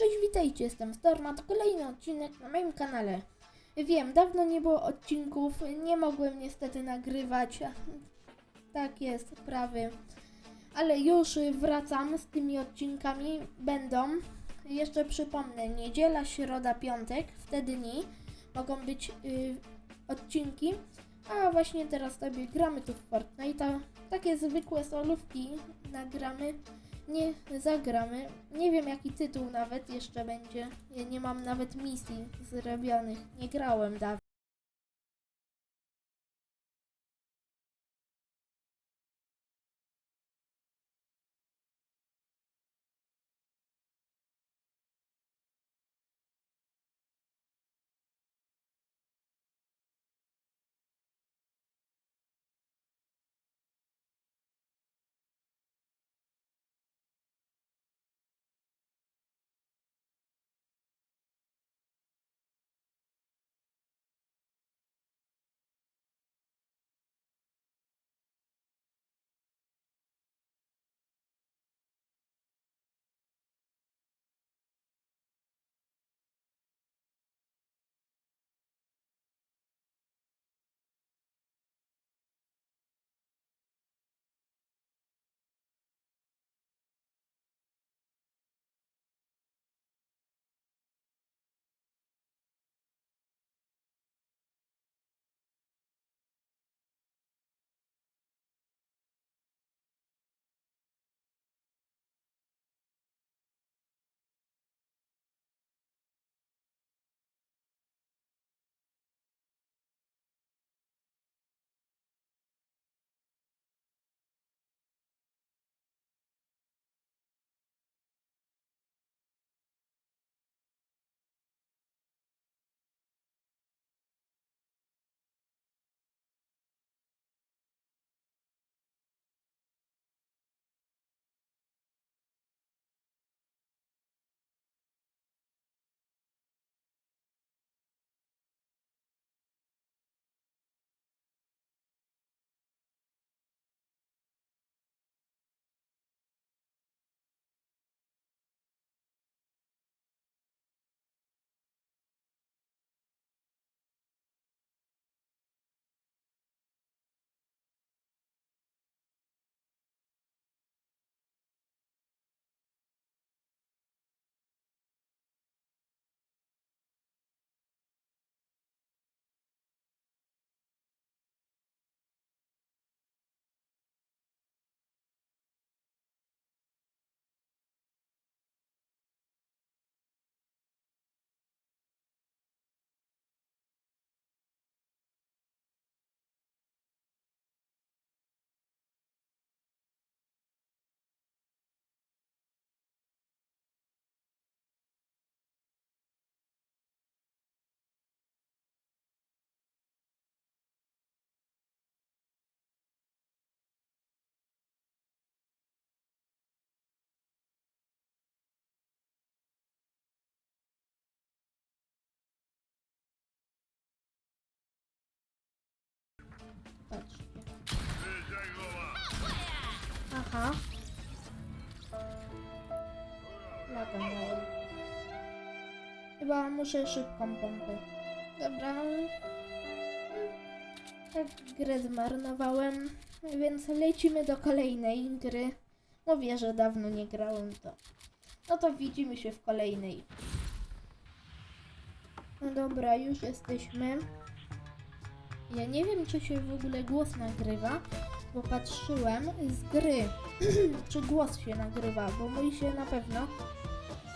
Cześć, witajcie, jestem Storma, to kolejny odcinek na moim kanale. Wiem, dawno nie było odcinków, nie mogłem niestety nagrywać. Tak jest, sprawy. Ale już wracam z tymi odcinkami. Będą, jeszcze przypomnę, niedziela, środa, piątek, w te dni mogą być y, odcinki. A właśnie teraz sobie gramy tu w Fortnite'a. Takie zwykłe solówki nagramy nie zagramy. Nie wiem jaki tytuł nawet jeszcze będzie. Ja nie mam nawet misji zrobionych. Nie grałem dawno. Aha. Laga miałem. Chyba muszę szybką pompę. Dobra. Tak grę zmarnowałem, więc lecimy do kolejnej gry. Mówię, że dawno nie grałem to. No to widzimy się w kolejnej. No dobra, już jesteśmy. Ja nie wiem, czy się w ogóle głos nagrywa, bo patrzyłem z gry, czy głos się nagrywa, bo mój się na pewno,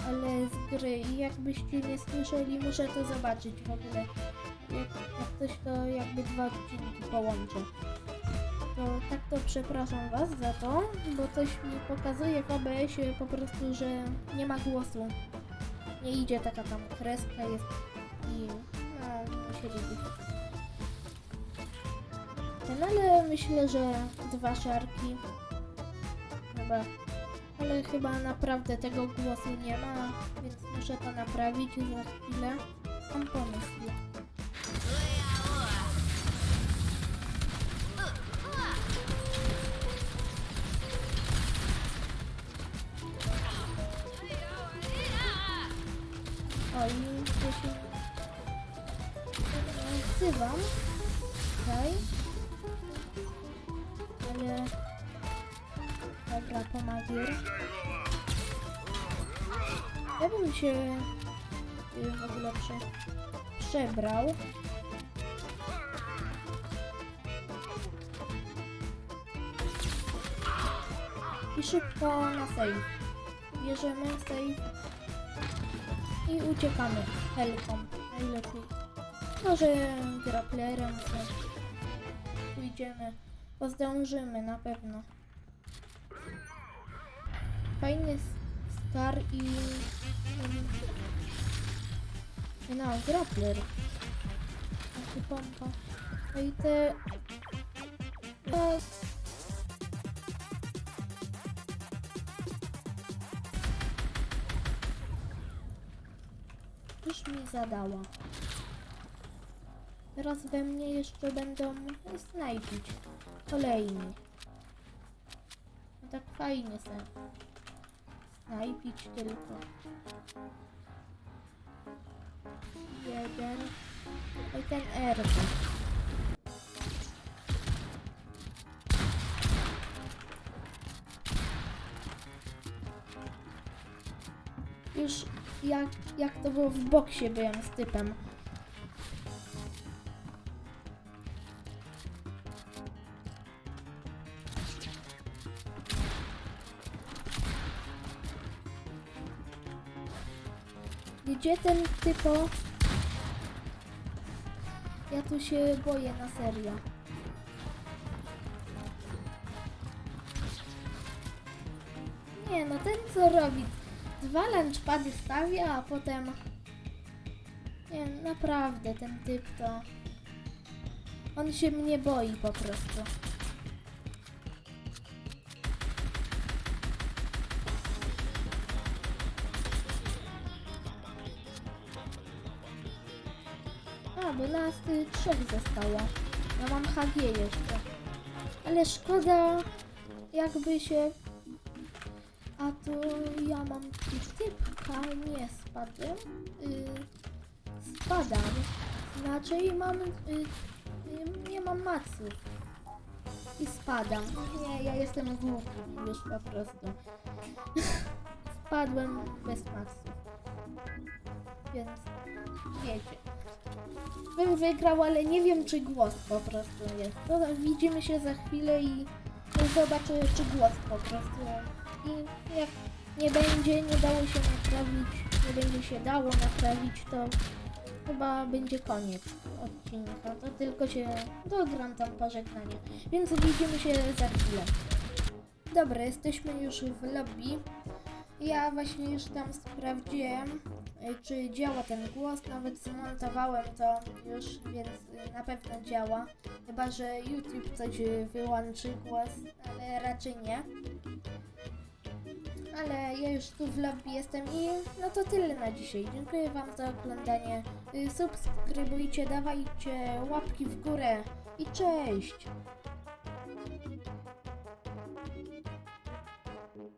ale z gry i jakbyście nie słyszeli, muszę to zobaczyć w ogóle. Jak, jak ktoś to jakby dwa odcinki połączy. To tak to przepraszam Was za to, bo coś mi pokazuje w OBS-ie po prostu, że nie ma głosu. Nie idzie taka tam kreska jest i no, ten, ale myślę, że dwa szarki. Chyba. Ale chyba naprawdę tego głosu nie ma, więc muszę to naprawić za chwilę. Mam pomysł. O i gdzie się wzywam. Tutaj. Ale... Dobra, pomagier. Ja bym się w ogóle prze, przebrał. I szybko na save. Bierzemy save i uciekamy helką. Najlepiej. Może grapplerem coś. Pójdziemy. Bo zdążymy na pewno. Fajny star i... No, grappler. Antipompa. No i te... No, już mi zadała. Teraz we mnie jeszcze będą snajpić. Kolejni. No tak fajnie se. Snajpić tylko. Jeden. I ten R. Już jak, jak to było w boksie byłem z typem. Gdzie ten typo? Ja tu się boję na serio. Nie no, ten co robi? Dwa lunchpady stawia, a potem... Nie, naprawdę ten typ to... On się mnie boi po prostu. A, bo nas y, trzech zostało. Ja mam HG jeszcze. Ale szkoda, jakby się... A to ja mam typka, nie spadłem. Y, spadam. Inaczej mam... Y, y, nie mam maców. I spadam. Nie, ja jestem głupi już po prostu. Spadłem bez maców. Więc wiecie. Bym wygrał, ale nie wiem czy głos po prostu jest. To widzimy się za chwilę i zobaczę czy głos po prostu. I jak nie będzie, nie dało się naprawić, nie będzie się dało naprawić, to chyba będzie koniec odcinka. To tylko się dogram tam pożegnanie. Więc widzimy się za chwilę. Dobra, jesteśmy już w lobby. Ja właśnie już tam sprawdziłem, czy działa ten głos. Nawet zmontowałem to już, więc y, na pewno działa. Chyba, że YouTube coś wyłączy głos, ale raczej nie. Ale ja już tu w lobby jestem i no to tyle na dzisiaj. Dziękuję Wam za oglądanie. Y, Subskrybujcie, dawajcie łapki w górę i cześć!